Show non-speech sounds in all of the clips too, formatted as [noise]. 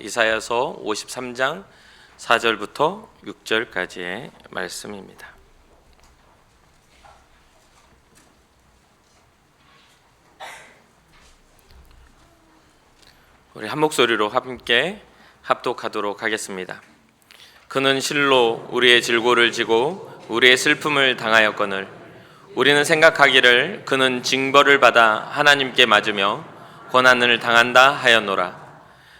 이사야서 53장 4절부터 6절까지의 말씀입니다. 우리 한 목소리로 함께 합독하도록 하겠습니다. 그는 실로 우리의 질고를 지고 우리의 슬픔을 당하였거늘 우리는 생각하기를 그는 징벌을 받아 하나님께 맞으며 고난을 당한다 하였노라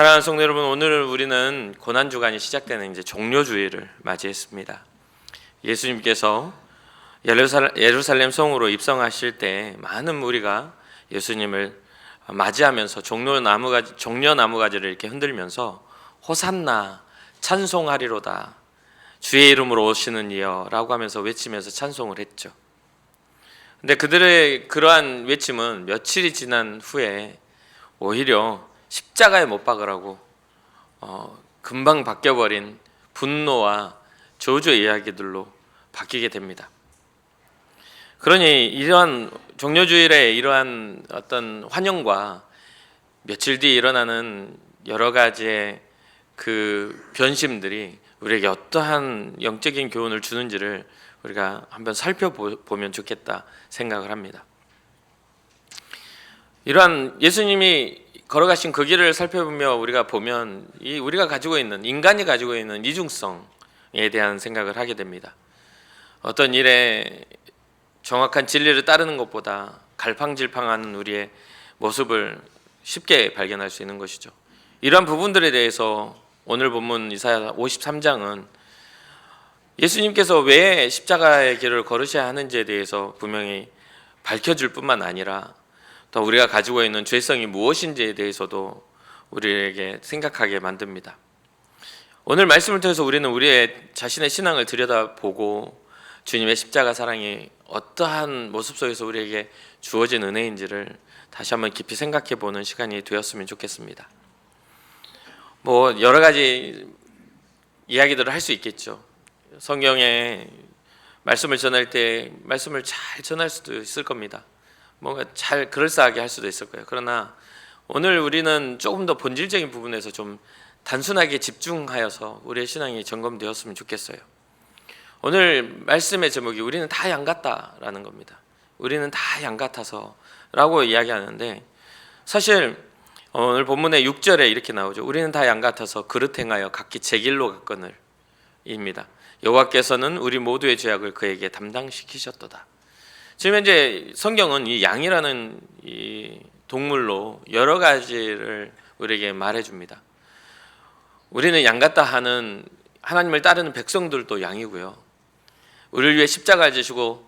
사랑하는 성도 여러분, 오늘 우리는 고난 주간이 시작되는 이제 종료주일을 맞이했습니다. 예수님께서 예루살- 예루살렘 성으로 입성하실 때 많은 무리가 예수님을 맞이하면서 종려 나무 가지 종려 나무 가지를 이렇게 흔들면서 호산나 찬송하리로다 주의 이름으로 오시는 이여라고 하면서 외치면서 찬송을 했죠. 근데 그들의 그러한 외침은 며칠이 지난 후에 오히려 십자가에 못 박으라고 어, 금방 바뀌어버린 분노와 저주의 이야기들로 바뀌게 됩니다. 그러니 이러한 종료주일의 이러한 어떤 환영과 며칠 뒤에 일어나는 여러 가지의 그 변심들이 우리에게 어떠한 영적인 교훈을 주는지를 우리가 한번 살펴보면 좋겠다 생각을 합니다. 이러한 예수님이 걸어가신 그 길을 살펴보며 우리가 보면 이 우리가 가지고 있는 인간이 가지고 있는 이중성에 대한 생각을 하게 됩니다. 어떤 일에 정확한 진리를 따르는 것보다 갈팡질팡한 우리의 모습을 쉽게 발견할 수 있는 것이죠. 이러한 부분들에 대해서 오늘 본문 이사야 53장은 예수님께서 왜 십자가의 길을 걸으셔야 하는지에 대해서 분명히 밝혀줄 뿐만 아니라 또 우리가 가지고 있는 죄성이 무엇인지에 대해서도 우리에게 생각하게 만듭니다. 오늘 말씀을 통해서 우리는 우리의 자신의 신앙을 들여다보고 주님의 십자가 사랑이 어떠한 모습 속에서 우리에게 주어진 은혜인지를 다시 한번 깊이 생각해 보는 시간이 되었으면 좋겠습니다. 뭐 여러 가지 이야기들을 할 수 있겠죠. 성경에 말씀을 전할 때 말씀을 잘 전할 수도 있을 겁니다. 뭔가 잘 그럴싸하게 할 수도 있을 거예요. 그러나 오늘 우리는 조금 더 본질적인 부분에서 좀 단순하게 집중하여서 우리의 신앙이 점검되었으면 좋겠어요. 오늘 말씀의 제목이 우리는 다 양 같다라는 겁니다. 우리는 다 양 같아서라고 이야기하는데 사실 오늘 본문의 6절에 이렇게 나오죠. 우리는 다 양 같아서 그릇 행하여 각기 제 길로 갔거늘 입니다. 여호와께서는 우리 모두의 죄악을 그에게 담당시키셨도다. 지금 현재 성경은 이 양이라는 이 동물로 여러 가지를 우리에게 말해 줍니다. 우리는 양 같다 하는 하나님을 따르는 백성들도 양이고요. 우리를 위해 십자가를 지시고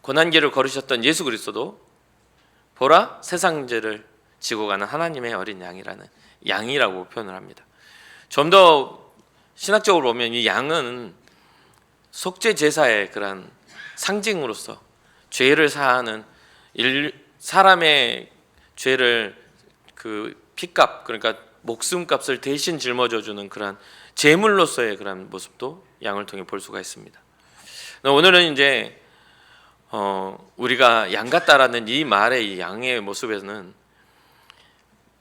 고난길을 걸으셨던 예수 그리스도도 보라 세상 죄를 지고 가는 하나님의 어린 양이라는 양이라고 표현을 합니다. 좀 더 신학적으로 보면 이 양은 속죄 제사의 그런 상징으로서 죄를 사하는 일, 사람의 죄를 그 피값 그러니까 목숨값을 대신 짊어져 주는 그런 제물로서의 그런 모습도 양을 통해 볼 수가 있습니다. 오늘은 이제 어, 우리가 양 같다라는 이 말의 이 양의 모습에는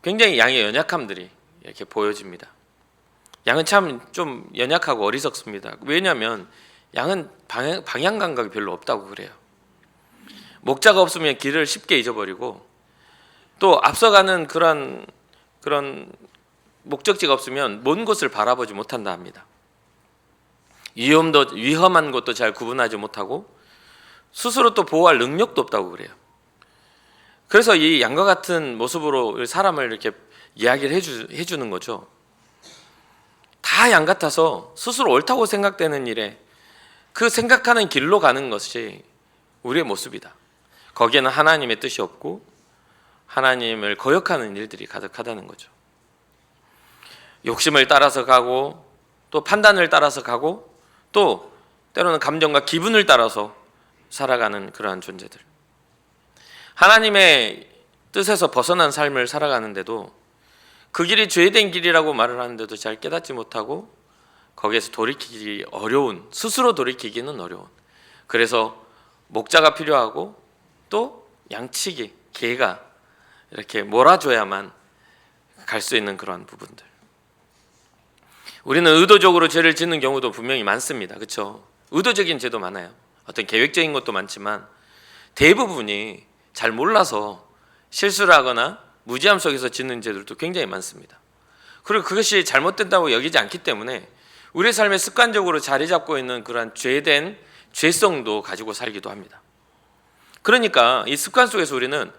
굉장히 양의 연약함들이 이렇게 보여집니다. 양은 참 좀 연약하고 어리석습니다. 왜냐하면 양은 방향, 방향 감각이 별로 없다고 그래요. 목자가 없으면 길을 쉽게 잊어버리고 또 앞서가는 그런 그런 목적지가 없으면 먼 곳을 바라보지 못한다 합니다. 위험도 위험한 것도 잘 구분하지 못하고 스스로 또 보호할 능력도 없다고 그래요. 그래서 이 양과 같은 모습으로 사람을 이렇게 이야기를 해주, 해주는 거죠. 다 양 같아서 스스로 옳다고 생각되는 일에 그 생각하는 길로 가는 것이 우리의 모습이다. 거기에는 하나님의 뜻이 없고 하나님을 거역하는 일들이 가득하다는 거죠. 욕심을 따라서 가고 또 판단을 따라서 가고 또 때로는 감정과 기분을 따라서 살아가는 그러한 존재들. 하나님의 뜻에서 벗어난 삶을 살아가는데도 그 길이 죄된 길이라고 말을 하는데도 잘 깨닫지 못하고 거기에서 돌이키기 어려운 스스로 돌이키기는 어려운. 그래서 목자가 필요하고 또 양치기 개가 이렇게 몰아줘야만 갈 수 있는 그런 부분들. 우리는 의도적으로 죄를 짓는 경우도 분명히 많습니다. 그렇죠 의도적인 죄도 많아요. 어떤 계획적인 것도 많지만 대부분이 잘 몰라서 실수를 하거나 무지함 속에서 짓는 죄들도 굉장히 많습니다. 그리고 그것이 잘못된다고 여기지 않기 때문에 우리 삶에 습관적으로 자리 잡고 있는 그러한 죄된 죄성도 가지고 살기도 합니다. 그러니까 이 습관 속에서 우리는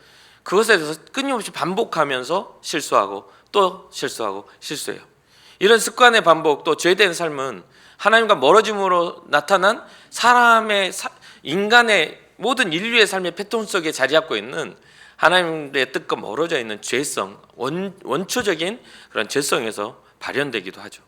그것에 대해서 끊임없이 반복하면서 실수하고 또 실수하고 실수해요. 이런 습관의 반복 또 죄된 삶은 하나님과 멀어짐으로 나타난 사람의 사- 인간의 모든 인류의 삶의 패턴 속에 자리 잡고 있는 하나님의 뜻과 멀어져 있는 죄성 원, 원초적인 그런 죄성에서 발현되기도 하죠.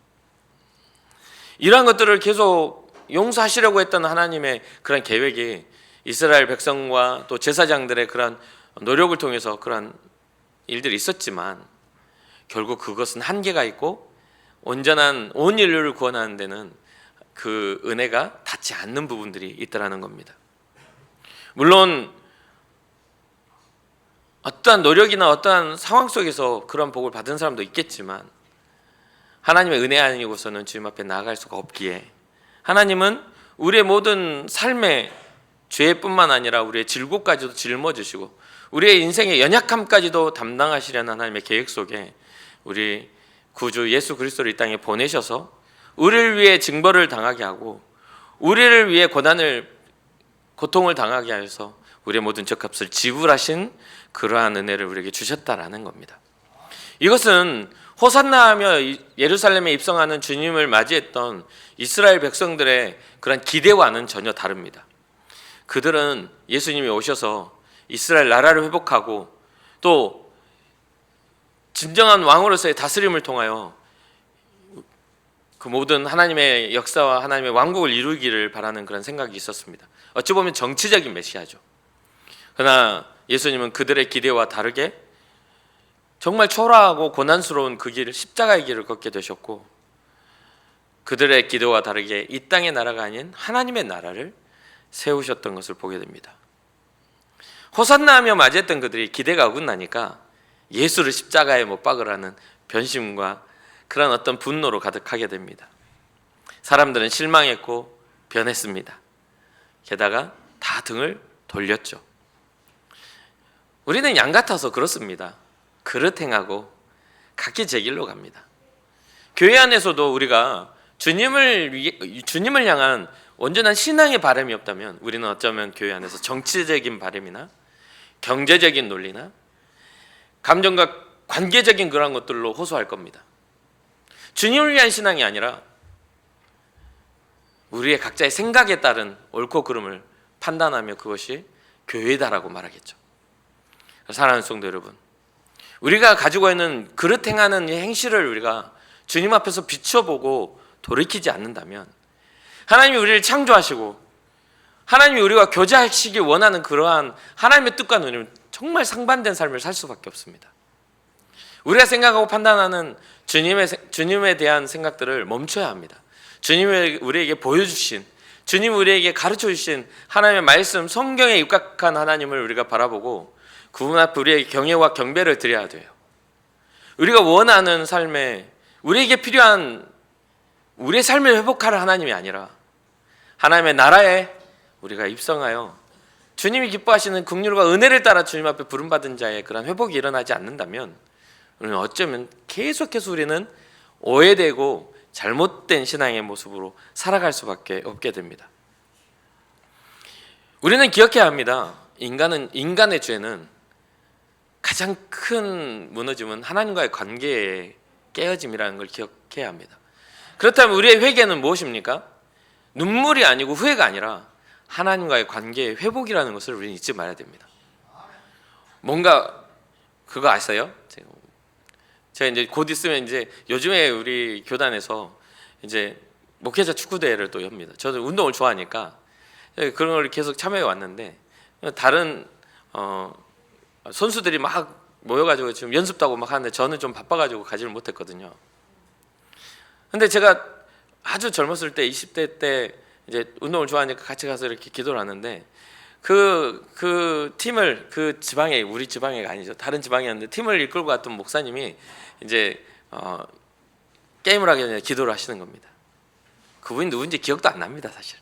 이러한 것들을 계속 용서하시려고 했던 하나님의 그런 계획이 이스라엘 백성과 또 제사장들의 그런 노력을 통해서 그런 일들이 있었지만 결국 그것은 한계가 있고 온전한 온 인류를 구원하는 데는 그 은혜가 닿지 않는 부분들이 있다라는 겁니다. 물론 어떠한 노력이나 어떠한 상황 속에서 그런 복을 받은 사람도 있겠지만 하나님의 은혜 아니고서는 주님 앞에 나아갈 수가 없기에 하나님은 우리의 모든 삶의 죄뿐만 아니라 우리의 질고까지도 짊어 주시고 우리의 인생의 연약함까지도 담당하시려는 하나님의 계획 속에 우리 구주 예수 그리스도를 이 땅에 보내셔서 우리를 위해 징벌을 당하게 하고 우리를 위해 고난을 고통을 당하게 하여서 우리의 모든 적합을 지불하신 그러한 은혜를 우리에게 주셨다라는 겁니다. 이것은 호산나하며 이- 예루살렘에 입성하는 주님을 맞이했던 이스라엘 백성들의 그런 기대와는 전혀 다릅니다. 그들은 예수님이 오셔서 이스라엘 나라를 회복하고 또 진정한 왕으로서의 다스림을 통하여 그 모든 하나님의 역사와 하나님의 왕국을 이루기를 바라는 그런 생각이 있었습니다. 어찌 보면 정치적인 메시아죠. 그러나 예수님은 그들의 기대와 다르게 정말 초라하고 고난스러운 그 길을 십자가의 길을 걷게 되셨고 그들의 기도와 다르게 이 땅의 나라가 아닌 하나님의 나라를 세우셨던 것을 보게 됩니다. 호산나하며 맞이했던 그들이 기대가 어긋나니까 예수를 십자가에 못 박으라는 변심과 그런 어떤 분노로 가득하게 됩니다. 사람들은 실망했고 변했습니다. 게다가 다 등을 돌렸죠. 우리는 양 같아서 그렇습니다. 그릇 행하고 각기 제 길로 갑니다. 교회 안에서도 우리가 주님을 위해, 주님을 향한 온전한 신앙의 바람이 없다면 우리는 어쩌면 교회 안에서 정치적인 바람이나 경제적인 논리나 감정과 관계적인 그런 것들로 호소할 겁니다. 주님을 위한 신앙이 아니라 우리의 각자의 생각에 따른 옳고 그름을 판단하며 그것이 교회다라고 말하겠죠. 사랑하는 성도 여러분, 우리가 가지고 있는 그릇 행하는 이 행실을 우리가 주님 앞에서 비춰보고 돌이키지 않는다면 하나님이 우리를 창조하시고 하나님이 우리와 교제하시기 원하는 그러한 하나님의 뜻과는 정말 상반된 삶을 살 수밖에 없습니다. 우리가 생각하고 판단하는 주님의 주님에 대한 생각들을 멈춰야 합니다. 주님이 우리에게 보여주신 주님 우리에게 가르쳐 주신 하나님의 말씀 성경에 입각한 하나님을 우리가 바라보고 그분 앞에 우리에게 경외와 경배를 드려야 돼요. 우리가 원하는 삶에 우리에게 필요한 우리의 삶을 회복할 하나님이 아니라 하나님의 나라에 우리가 입성하여 주님이 기뻐하시는 긍휼과 은혜를 따라 주님 앞에 부름받은 자의 그런 회복이 일어나지 않는다면 우리는 어쩌면 계속해서 우리는 오해되고 잘못된 신앙의 모습으로 살아갈 수밖에 없게 됩니다. 우리는 기억해야 합니다. 인간은 인간의 죄는 가장 큰 무너짐은 하나님과의 관계의 깨어짐이라는 걸 기억해야 합니다. 그렇다면 우리의 회개는 무엇입니까? 눈물이 아니고 후회가 아니라 하나님과의 관계의 회복이라는 것을 우리는 잊지 말아야 됩니다. 뭔가 그거 아세요? 제가 이제 곧 있으면 이제 요즘에 우리 교단에서 이제 목회자 축구 대회를 또 엽니다. 저도 운동을 좋아하니까 예, 그런 걸 계속 참여해 왔는데 다른 어, 선수들이 막 모여가지고 지금 연습도 하고 막 하는데 저는 좀 바빠가지고 가지를 못했거든요. 근데 제가 아주 젊었을 때 20대 때 이제 운동을 좋아하니까 같이 가서 이렇게 기도를 하는데 그, 그 팀을 그 지방에 우리 지방에가 아니죠 다른 지방이었는데 팀을 이끌고 갔던 목사님이 이제 어, 게임을 하기 전에 기도를 하시는 겁니다. 그분이 누군지 기억도 안 납니다 사실.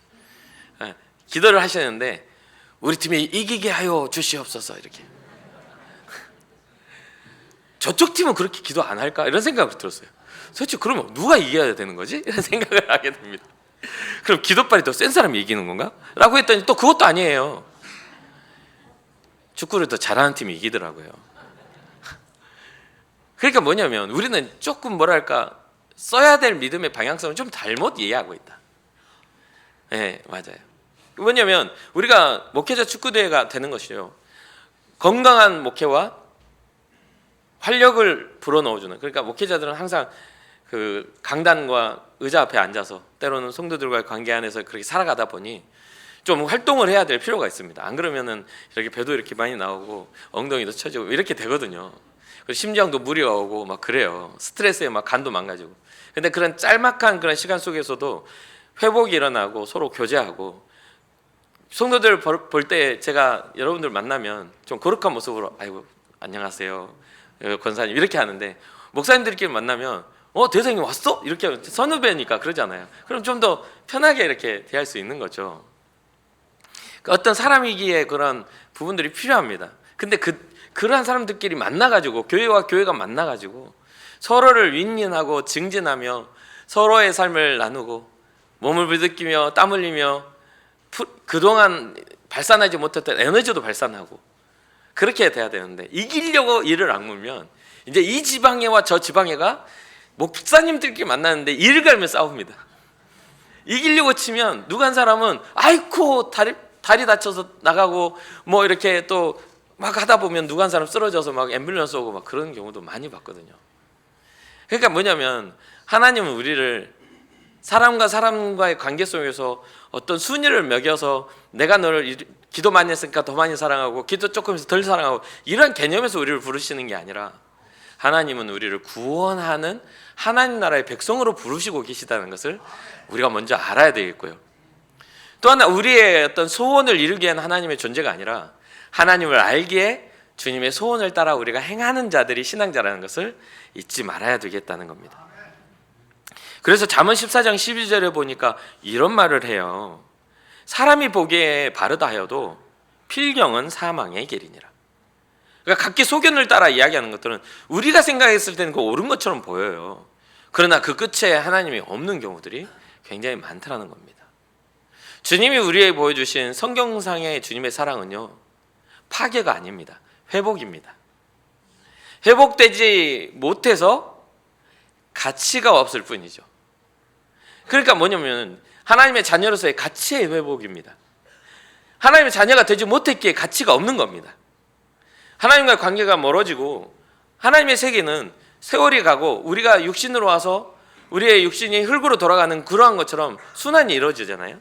예, 기도를 하시는데 우리 팀이 이기게 하여 주시옵소서 이렇게. 저쪽 팀은 그렇게 기도 안 할까 이런 생각이 들었어요. 도대체 그러면 누가 이겨야 되는 거지? 이런 [laughs] 생각을 하게 됩니다. 그럼 기도빨이 더 센 사람이 이기는 건가? 라고 했더니 또 그것도 아니에요. 축구를 더 잘하는 팀이 이기더라고요. [laughs] 그러니까 뭐냐면 우리는 조금 뭐랄까 써야 될 믿음의 방향성을 좀 잘못 이해하고 있다. 네, 맞아요. 뭐냐면 우리가 목회자 축구 대회가 되는 것이요. 건강한 목회와 활력을 불어넣어주는 그러니까 목회자들은 항상 그 강단과 의자 앞에 앉아서 때로는 성도들과의 관계 안에서 그렇게 살아가다 보니 좀 활동을 해야 될 필요가 있습니다. 안 그러면은 이렇게 배도 이렇게 많이 나오고 엉덩이도 처지고 이렇게 되거든요. 그리고 심장도 무리 오고 막 그래요. 스트레스에 막 간도 망가지고. 근데 그런 짤막한 그런 시간 속에서도 회복이 일어나고 서로 교제하고 성도들 볼 때 제가 여러분들 만나면 좀 거룩한 모습으로 아이고 안녕하세요 어, 권사님 이렇게 하는데 목사님들끼리 만나면 어 대장님 왔어 이렇게 하면 선후배니까 그러잖아요. 그럼 좀 더 편하게 이렇게 대할 수 있는 거죠. 그 어떤 사람이기에 그런 부분들이 필요합니다. 근데 그 그러한 사람들끼리 만나가지고 교회와 교회가 만나가지고 서로를 윈윈하고 증진하며 서로의 삶을 나누고 몸을 부딪히며 땀 흘리며 그동안 발산하지 못했던 에너지도 발산하고 그렇게 돼야 되는데 이기려고 이를 악물면 이제 이 지방애와 저 지방애가 목사님들끼리 만나는데 이를 갈며 싸웁니다. 이기려고 치면 누가 한 사람은 아이코 다리 다리 다쳐서 나가고 뭐 이렇게 또 막 하다 보면 누가 한 사람 쓰러져서 막 앰뷸런스 오고 막 그런 경우도 많이 봤거든요. 그러니까 뭐냐면 하나님은 우리를 사람과 사람과의 관계 속에서 어떤 순위를 매겨서 내가 너를 기도 많이 했으니까 더 많이 사랑하고 기도 조금 해서 덜 사랑하고 이런 개념에서 우리를 부르시는 게 아니라 하나님은 우리를 구원하는 하나님 나라의 백성으로 부르시고 계시다는 것을 우리가 먼저 알아야 되겠고요. 또 하나 우리의 어떤 소원을 이루기 위한 하나님의 존재가 아니라 하나님을 알기에 주님의 소원을 따라 우리가 행하는 자들이 신앙자라는 것을 잊지 말아야 되겠다는 겁니다. 그래서 잠언 14장 12절에 보니까 이런 말을 해요. 사람이 보기에 바르다 하여도 필경은 사망의 길이니라. 그러니까 각기 소견을 따라 이야기하는 것들은 우리가 생각했을 때는 그 옳은 것처럼 보여요. 그러나 그 끝에 하나님이 없는 경우들이 굉장히 많다는 겁니다. 주님이 우리에게 보여주신 성경상의 주님의 사랑은요 파괴가 아닙니다. 회복입니다. 회복되지 못해서 가치가 없을 뿐이죠. 그러니까 뭐냐면 하나님의 자녀로서의 가치의 회복입니다. 하나님의 자녀가 되지 못했기에 가치가 없는 겁니다. 하나님과의 관계가 멀어지고 하나님의 세계는 세월이 가고 우리가 육신으로 와서 우리의 육신이 흙으로 돌아가는 그러한 것처럼 순환이 이루어지잖아요.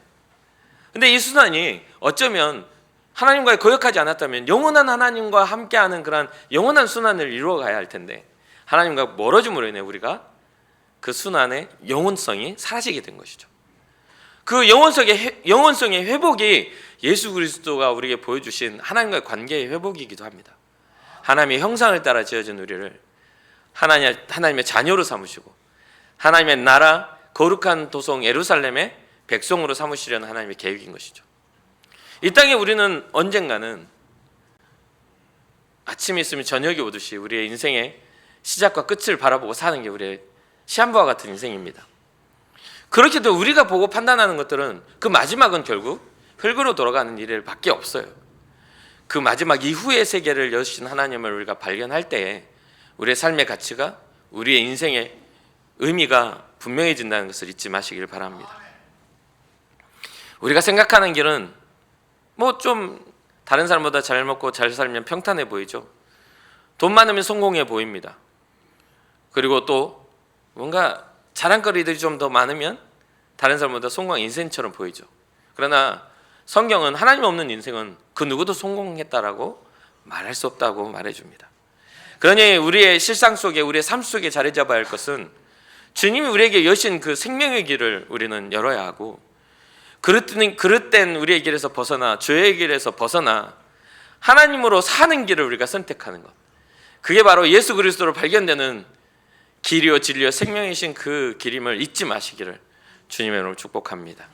근데 이 순환이 어쩌면 하나님과 거역하지 않았다면 영원한 하나님과 함께하는 그런 영원한 순환을 이루어 가야 할 텐데 하나님과 멀어짐으로 인해 우리가 그 순환의 영원성이 사라지게 된 것이죠. 그 영원성의 영원성의 회복이 예수 그리스도가 우리에게 보여주신 하나님과의 관계의 회복이기도 합니다. 하나님의 형상을 따라 지어진 우리를 하나님 하나님의 자녀로 삼으시고 하나님의 나라 거룩한 도성 예루살렘의 백성으로 삼으시려는 하나님의 계획인 것이죠. 이 땅에 우리는 언젠가는 아침이 있으면 저녁이 오듯이 우리의 인생의 시작과 끝을 바라보고 사는 게 우리의 시한부와 같은 인생입니다. 그렇게 도 우리가 보고 판단하는 것들은 그 마지막은 결국 흙으로 돌아가는 일을 밖에 없어요. 그 마지막 이후의 세계를 여신 하나님을 우리가 발견할 때에 우리의 삶의 가치가 우리의 인생의 의미가 분명해진다는 것을 잊지 마시길 바랍니다. 우리가 생각하는 길은 뭐 좀 다른 사람보다 잘 먹고 잘 살면 평탄해 보이죠. 돈 많으면 성공해 보입니다. 그리고 또 뭔가 자랑거리들이 좀 더 많으면 다른 사람보다 성공한 인생처럼 보이죠. 그러나 성경은 하나님 없는 인생은 그 누구도 성공했다라고 말할 수 없다고 말해줍니다. 그러니 우리의 실상 속에 우리의 삶 속에 자리 잡아야 할 것은 주님이 우리에게 여신 그 생명의 길을 우리는 열어야 하고 그릇된, 그릇된 우리의 길에서 벗어나 죄의 길에서 벗어나 하나님으로 사는 길을 우리가 선택하는 것. 그게 바로 예수 그리스도로 발견되는 길이요 진리요 생명이신 그 길임을 잊지 마시기를 주님의 이름으로 축복합니다.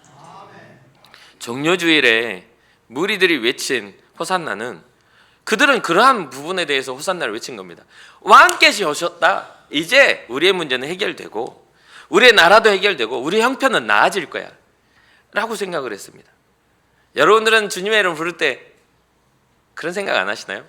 정료주일에 무리들이 외친 호산나는 그들은 그러한 부분에 대해서 호산나를 외친 겁니다. 왕께서 오셨다. 이제 우리의 문제는 해결되고 우리의 나라도 해결되고 우리 형편은 나아질 거야. 라고 생각을 했습니다. 여러분들은 주님의 이름 부를 때 그런 생각 안 하시나요?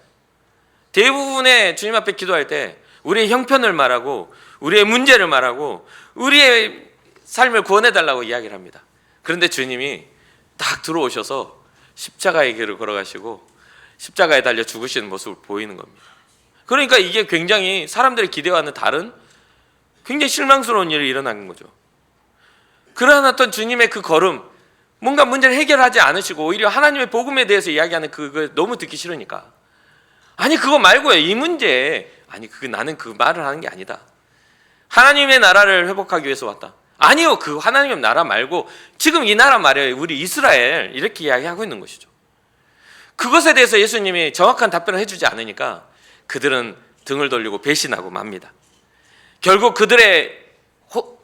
대부분의 주님 앞에 기도할 때 우리의 형편을 말하고 우리의 문제를 말하고 우리의 삶을 구원해 달라고 이야기를 합니다. 그런데 주님이 딱 들어오셔서 십자가의 길을 걸어가시고 십자가에 달려 죽으시는 모습을 보이는 겁니다. 그러니까 이게 굉장히 사람들의 기대와는 다른 굉장히 실망스러운 일이 일어난 거죠. 그러한 어떤 주님의 그 걸음, 뭔가 문제를 해결하지 않으시고 오히려 하나님의 복음에 대해서 이야기하는 그거 너무 듣기 싫으니까 아니 그거 말고요 이 문제 아니 그 나는 그 말을 하는 게 아니다. 하나님의 나라를 회복하기 위해서 왔다. 아니요 그 하나님의 나라 말고 지금 이 나라 말이에요 우리 이스라엘 이렇게 이야기하고 있는 것이죠. 그것에 대해서 예수님이 정확한 답변을 해주지 않으니까 그들은 등을 돌리고 배신하고 맙니다. 결국 그들의 호,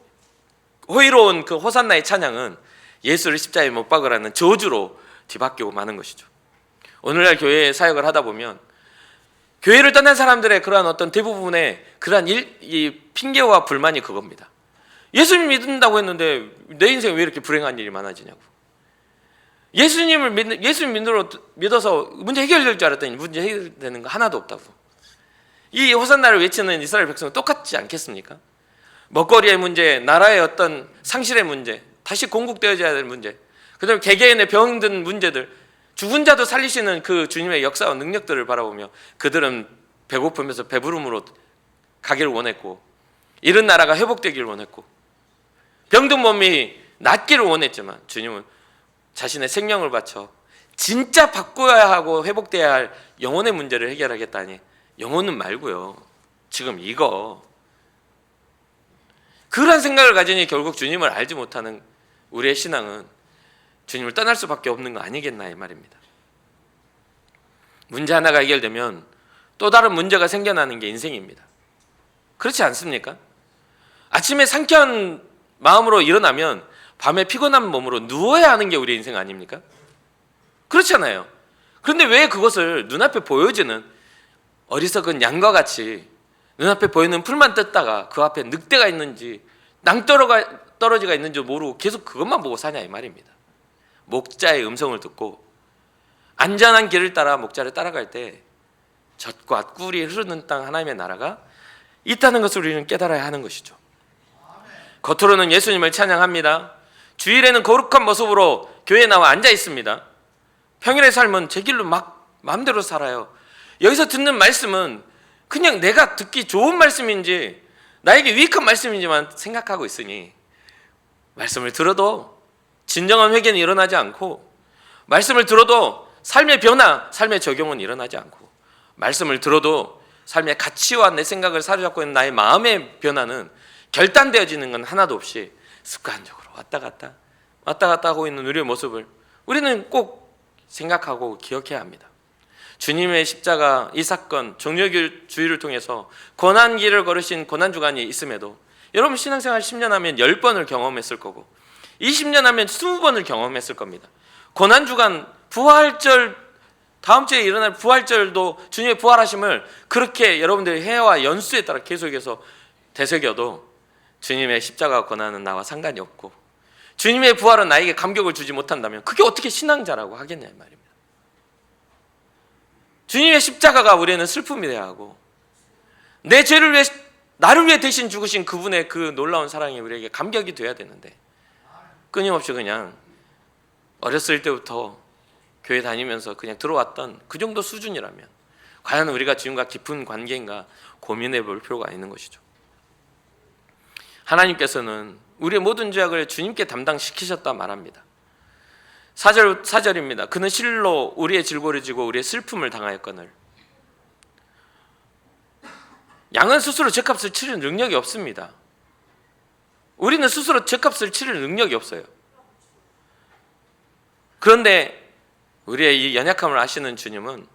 호의로운 그 호산나의 찬양은 예수를 십자가에 못 박으라는 저주로 뒤바뀌고 마는 것이죠. 오늘날 교회 사역을 하다 보면 교회를 떠난 사람들의 그러한 어떤 대부분의 그러한 일, 이 핑계와 불만이 그겁니다. 예수님 믿는다고 했는데 내 인생 왜 이렇게 불행한 일이 많아지냐고. 예수님을 믿, 예수님 믿으러, 믿어서 문제 해결될 줄 알았더니 문제 해결되는 거 하나도 없다고. 이 호산나를 외치는 이스라엘 백성은 똑같지 않겠습니까? 먹거리의 문제, 나라의 어떤 상실의 문제, 다시 공국되어져야 될 문제, 그다음에 개개인의 병든 문제들, 죽은 자도 살리시는 그 주님의 역사와 능력들을 바라보며 그들은 배고프면서 배부름으로 가기를 원했고 이런 나라가 회복되기를 원했고 병든 몸이 낫기를 원했지만 주님은 자신의 생명을 바쳐 진짜 바꿔야 하고 회복돼야 할 영혼의 문제를 해결하겠다니 영혼은 말고요. 지금 이거 그런 생각을 가지니 결국 주님을 알지 못하는 우리의 신앙은 주님을 떠날 수밖에 없는 거 아니겠나 이 말입니다. 문제 하나가 해결되면 또 다른 문제가 생겨나는 게 인생입니다. 그렇지 않습니까? 아침에 상쾌한 마음으로 일어나면 밤에 피곤한 몸으로 누워야 하는 게 우리 인생 아닙니까? 그렇잖아요. 그런데 왜 그것을 눈앞에 보여지는 어리석은 양과 같이 눈앞에 보이는 풀만 뜯다가 그 앞에 늑대가 있는지 낭떠러가 떨어지가 있는지 모르고 계속 그것만 보고 사냐 이 말입니다. 목자의 음성을 듣고 안전한 길을 따라 목자를 따라갈 때 젖과 꿀이 흐르는 땅 하나님의 나라가 있다는 것을 우리는 깨달아야 하는 것이죠. 겉으로는 예수님을 찬양합니다. 주일에는 거룩한 모습으로 교회에 나와 앉아 있습니다. 평일의 삶은 제 길로 막 마음대로 살아요. 여기서 듣는 말씀은 그냥 내가 듣기 좋은 말씀인지 나에게 유익한 말씀인지만 생각하고 있으니 말씀을 들어도 진정한 회개는 일어나지 않고 말씀을 들어도 삶의 변화, 삶의 적용은 일어나지 않고 말씀을 들어도 삶의 가치와 내 생각을 사로잡고 있는 나의 마음의 변화는 결단되어지는 건 하나도 없이 습관적으로 왔다 갔다 왔다 갔다 하고 있는 우리의 모습을 우리는 꼭 생각하고 기억해야 합니다. 주님의 십자가 이 사건 정력주의를 통해서 고난 길을 걸으신 고난 주간이 있음에도 여러분 신앙생활 10년 하면 10번을 경험했을 거고 20년 하면 20번을 경험했을 겁니다. 고난 주간 부활절 다음 주에 일어날 부활절도 주님의 부활하심을 그렇게 여러분들의 해와 연수에 따라 계속해서 되새겨도 주님의 십자가 고난은 나와 상관이 없고 주님의 부활은 나에게 감격을 주지 못한다면 그게 어떻게 신앙자라고 하겠냐 이 말입니다. 주님의 십자가가 우리는 슬픔이 돼야 하고 내 죄를 위해 나를 위해 대신 죽으신 그분의 그 놀라운 사랑이 우리에게 감격이 돼야 되는데 끊임없이 그냥 어렸을 때부터 교회 다니면서 그냥 들어왔던 그 정도 수준이라면 과연 우리가 주님과 깊은 관계인가 고민해 볼 필요가 있는 것이죠. 하나님께서는 우리의 모든 죄악을 주님께 담당시키셨다 말합니다. 4절, 4절입니다. 그는 실로 우리의 질고를 지고 우리의 슬픔을 당하였거늘. 양은 스스로 죄값을 치를 능력이 없습니다. 우리는 스스로 죄값을 치를 능력이 없어요. 그런데 우리의 이 연약함을 아시는 주님은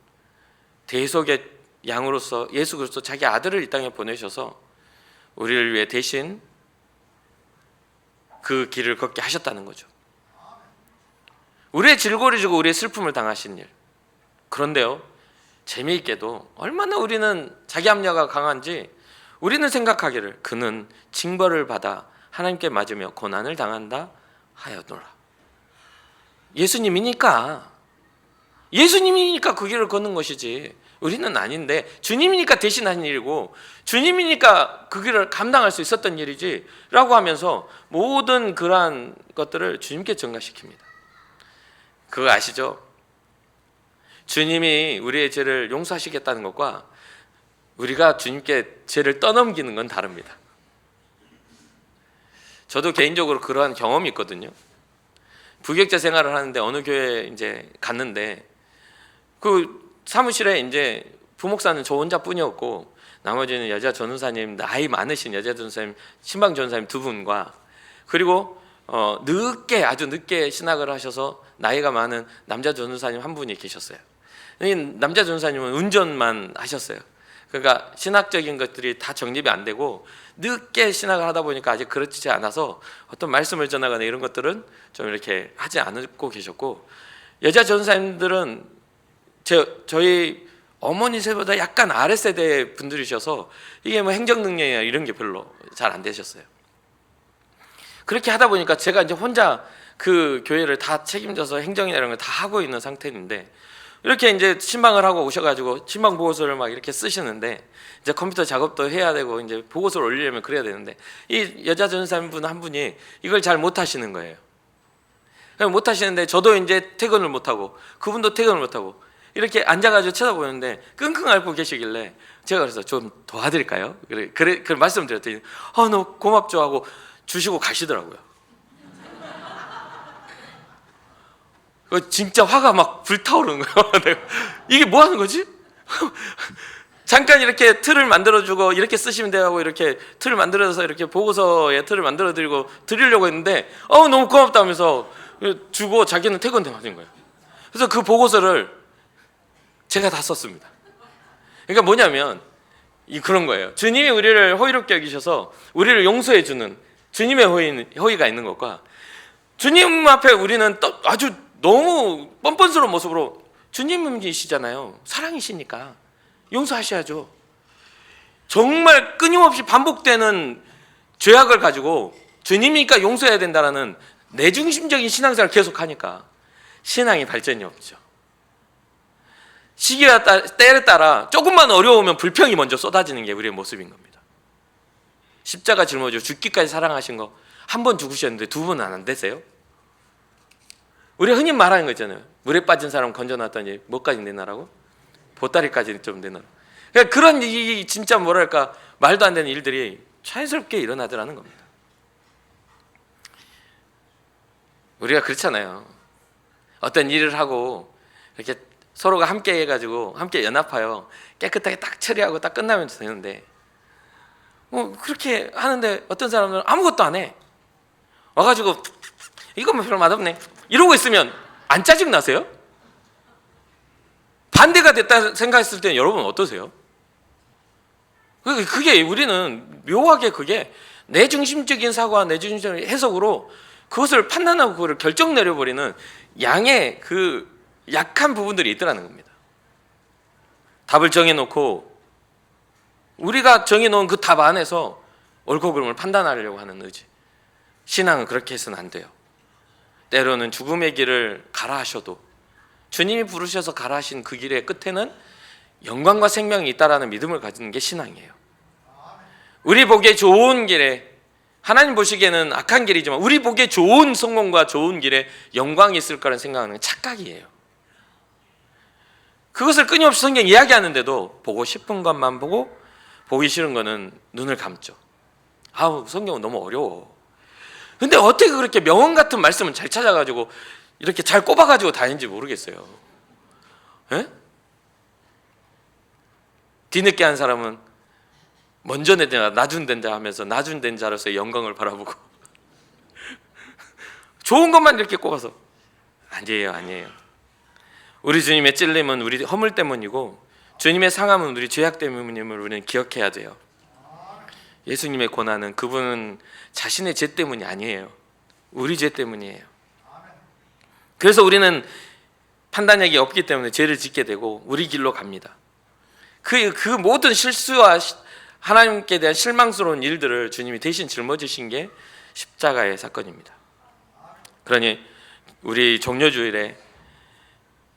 대속의 양으로서 예수 그리스도 자기 아들을 이 땅에 보내셔서 우리를 위해 대신 그 길을 걷게 하셨다는 거죠. 우리의 질고를 지고 우리의 슬픔을 당하신 일. 그런데요, 재미있게도 얼마나 우리는 자기 합리화가 강한지 우리는 생각하기를 그는 징벌을 받아 하나님께 맞으며 고난을 당한다 하였노라. 예수님이니까 예수님이니까 그 길을 걷는 것이지. 우리는 아닌데 주님이니까 대신하는 일이고 주님이니까 그 길을 감당할 수 있었던 일이지 라고 하면서 모든 그러한 것들을 주님께 전가시킵니다. 그거 아시죠? 주님이 우리의 죄를 용서하시겠다는 것과 우리가 주님께 죄를 떠넘기는 건 다릅니다. 저도 개인적으로 그러한 경험이 있거든요. 부격자 생활을 하는데 어느 교회 이제 갔는데 그 사무실에 이제 부목사는 저 혼자뿐이었고 나머지는 여자 전우사님 나이 많으신 여자 전우사님 신방 전우사님 두 분과 그리고 어, 늦게 아주 늦게 신학을 하셔서 나이가 많은 남자 전우사님 한 분이 계셨어요. 이 남자 전우사님은 운전만 하셨어요. 그러니까 신학적인 것들이 다 정립이 안 되고 늦게 신학을 하다 보니까 아직 그렇지 않아서 어떤 말씀을 전하거나 이런 것들은 좀 이렇게 하지 않고 계셨고 여자 전사님들은 제, 저희 어머니 세보다 약간 아래 세대 분들이셔서 이게 뭐 행정 능력이나 이런 게 별로 잘 안 되셨어요. 그렇게 하다 보니까 제가 이제 혼자 그 교회를 다 책임져서 행정이나 이런 걸 다 하고 있는 상태인데 이렇게 이제 신방을 하고 오셔가지고 신방 보고서를 막 이렇게 쓰시는데 이제 컴퓨터 작업도 해야 되고 이제 보고서를 올리려면 그래야 되는데 이 여자 전사분 한 분이 이걸 잘 못하시는 거예요. 못 하시는데 저도 이제 퇴근을 못 하고 그분도 퇴근을 못 하고 이렇게 앉아가지고 쳐다보는데 끙끙 앓고 계시길래 제가 그래서 좀 도와드릴까요? 그래 그래 그 말씀드렸더니 아 너무 고맙죠 하고 주시고 가시더라고요. 그 진짜 화가 막 불타오르는 거예요. [laughs] 이게 뭐 하는 거지? [laughs] 잠깐 이렇게 틀을 만들어주고 이렇게 쓰시면 되고 이렇게 틀을 만들어서 이렇게 보고서에 틀을 만들어드리고 드리려고 했는데 어 너무 고맙다면서 주고 자기는 퇴근대 하는 거예요. 그래서 그 보고서를 제가 다 썼습니다. 그러니까 뭐냐면 이 그런 거예요. 주님이 우리를 호의롭게 여기셔서 우리를 용서해 주는 주님의 호의, 호의가 있는 것과 주님 앞에 우리는 또 아주 너무 뻔뻔스러운 모습으로 주님이시잖아요. 사랑이시니까 용서하셔야죠. 정말 끊임없이 반복되는 죄악을 가지고 주님이니까 용서해야 된다라는 내중심적인 신앙생활을 계속하니까 신앙이 발전이 없죠. 시기와 때에 따라 조금만 어려우면 불평이 먼저 쏟아지는 게 우리의 모습인 겁니다. 십자가 짊어지고 죽기까지 사랑하신 거 한 번 죽으셨는데 두 번은 안 되세요? 우리가 흔히 말하는 거 있잖아요. 물에 빠진 사람 건져놨더니 뭐까지 내놔라고? 보따리까지 좀 내놔라. 그러니까 그런 이 진짜 뭐랄까 말도 안 되는 일들이 자연스럽게 일어나더라는 겁니다. 우리가 그렇잖아요. 어떤 일을 하고 이렇게 서로가 함께 해가지고 함께 연합하여 깨끗하게 딱 처리하고 딱 끝나면 되는데 뭐 그렇게 하는데 어떤 사람들은 아무것도 안 해. 와가지고 뭐 별로 맛없네. 이러고 있으면 안 짜증 나세요? 반대가 됐다 생각했을 때는 여러분 어떠세요? 그게 우리는 묘하게 그게 내 중심적인 사고와 내 중심적인 해석으로 그것을 판단하고 그걸 결정 내려버리는 양의 그 약한 부분들이 있더라는 겁니다. 답을 정해놓고 우리가 정해놓은 그 답 안에서 옳고 그름을 판단하려고 하는 의지. 신앙은 그렇게 해서는 안 돼요. 때로는 죽음의 길을 가라 하셔도 주님이 부르셔서 가라 하신 그 길의 끝에는 영광과 생명이 있다라는 믿음을 가지는 게 신앙이에요. 우리 보기에 좋은 길에 하나님 보시기에는 악한 길이지만 우리 보기에 좋은 성공과 좋은 길에 영광이 있을 거라는 생각하는 착각이에요. 그것을 끊임없이 성경 이야기하는데도 보고 싶은 것만 보고 보기 싫은 거는 눈을 감죠. 아우 성경은 너무 어려워. 근데 어떻게 그렇게 명언 같은 말씀을 잘 찾아가지고 이렇게 잘 꼽아가지고 다니는지 모르겠어요. 예? 뒤늦게 한 사람은 먼저 낸 자, 나중 된 자 하면서 나중 된 자로서의 영광을 바라보고 [laughs] 좋은 것만 이렇게 꼽아서 아니에요, 아니에요. 우리 주님의 찔림은 우리 허물 때문이고 주님의 상함은 우리 죄악 때문임을 우리는 기억해야 돼요. 예수님의 고난은 그분은 자신의 죄 때문이 아니에요. 우리 죄 때문이에요. 그래서 우리는 판단력이 없기 때문에 죄를 짓게 되고 우리 길로 갑니다. 그, 그 모든 실수와 시- 하나님께 대한 실망스러운 일들을 주님이 대신 짊어지신 게 십자가의 사건입니다. 그러니 우리 종료주일에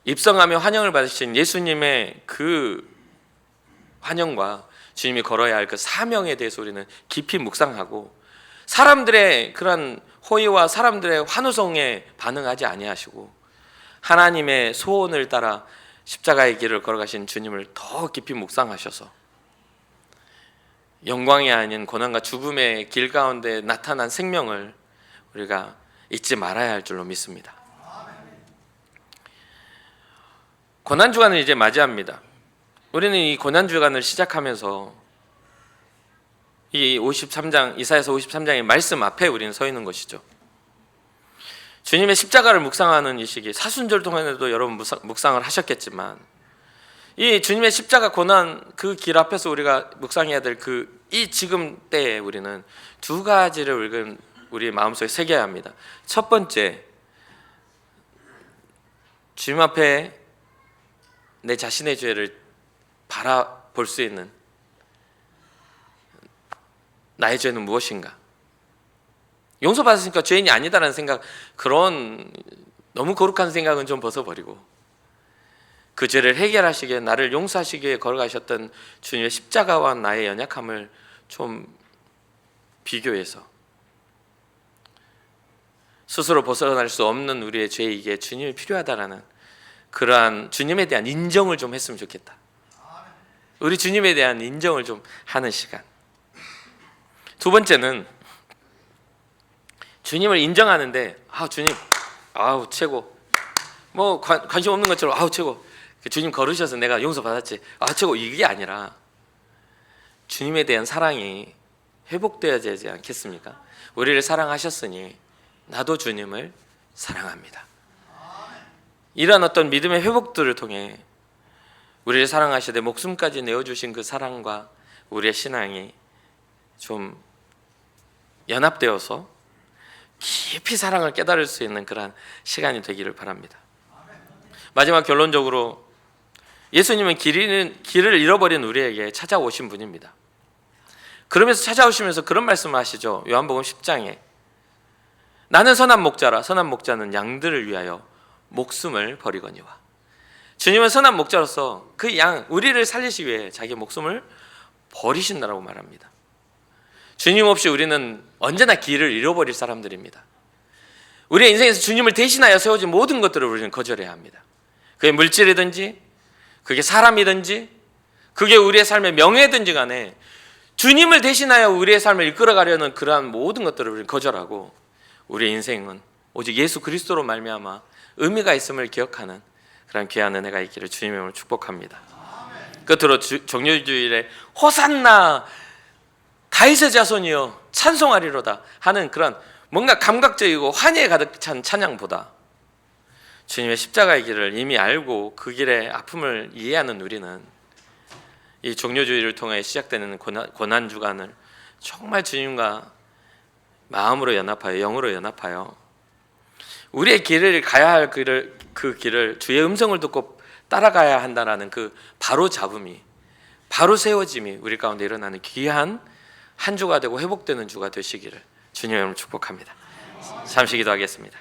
입성하며 환영을 받으신 예수님의 그 환영과 주님이 걸어야 할 그 사명에 대해서 우리는 깊이 묵상하고 사람들의 그런 호의와 사람들의 환호성에 반응하지 아니하시고 하나님의 소원을 따라 십자가의 길을 걸어가신 주님을 더 깊이 묵상하셔서 영광이 아닌 고난과 죽음의 길 가운데 나타난 생명을 우리가 잊지 말아야 할 줄로 믿습니다. 고난 주간을 이제 맞이합니다. 우리는 이 고난 주간을 시작하면서 이 53장 이사야서 53장의 말씀 앞에 우리는 서 있는 것이죠. 주님의 십자가를 묵상하는 이 시기 사순절 동안에도 여러분 묵상- 묵상을 하셨겠지만 이 주님의 십자가 고난 그 길 앞에서 우리가 묵상해야 될 그 이 지금 때에 우리는 두 가지를 우리 마음속에 새겨야 합니다. 첫 번째 주님 앞에 내 자신의 죄를 바라볼 수 있는 나의 죄는 무엇인가? 용서받았으니까 죄인이 아니다라는 생각 그런 너무 거룩한 생각은 좀 벗어버리고 그 죄를 해결하시기에 나를 용서하시기에 걸어가셨던 주님의 십자가와 나의 연약함을 좀 비교해서 스스로 벗어날 수 없는 우리의 죄이기에 주님이 필요하다라는 그러한 주님에 대한 인정을 좀 했으면 좋겠다. 우리 주님에 대한 인정을 좀 하는 시간. 두 번째는 주님을 인정하는데 아 주님 아우 최고 뭐 관, 관심 없는 것처럼 아우 최고 그 주님 걸으셔서 내가 용서 받았지 아 최고 이게 아니라 주님에 대한 사랑이 회복되어야 되지 않겠습니까? 우리를 사랑하셨으니 나도 주님을 사랑합니다. 이런 어떤 믿음의 회복들을 통해 우리를 사랑하시되 목숨까지 내어주신 그 사랑과 우리의 신앙이 좀 연합되어서 깊이 사랑을 깨달을 수 있는 그러한 시간이 되기를 바랍니다. 마지막 결론적으로 예수님은 길을, 길을 잃어버린 우리에게 찾아오신 분입니다. 그러면서 찾아오시면서 그런 말씀을 하시죠. 요한복음 10장에 나는 선한 목자라 선한 목자는 양들을 위하여 목숨을 버리거니와 주님은 선한 목자로서 그 양 우리를 살리시 위해 자기 목숨을 버리신다라고 말합니다. 주님 없이 우리는 언제나 길을 잃어버릴 사람들입니다. 우리의 인생에서 주님을 대신하여 세워진 모든 것들을 우리는 거절해야 합니다. 그게 물질이든지, 그게 사람이든지, 그게 우리의 삶의 명예든지 간에 주님을 대신하여 우리의 삶을 이끌어가려는 그러한 모든 것들을 우리는 거절하고 우리의 인생은 오직 예수 그리스도로 말미암아 의미가 있음을 기억하는 그런 귀한 은혜가 있기를 주님의 이름으로 축복합니다. 끝으로 주- 정료주일에 호산나 다윗의 자손이여 찬송하리로다 하는 그런 뭔가 감각적이고 환희에 가득 찬 찬양보다 주님의 십자가의 길을 이미 알고 그 길의 아픔을 이해하는 우리는 이 종료주의를 통해 시작되는 고난 주간을 정말 주님과 마음으로 연합하여 영으로 연합하여 우리의 길을 가야 할 길을 그 길을 주의 음성을 듣고 따라가야 한다라는 그 바로 잡음이 바로 세워짐이 우리 가운데 일어나는 귀한 한 주가 되고 회복되는 주가 되시기를 주님의 이름으로 축복합니다. 잠시 기도하겠습니다.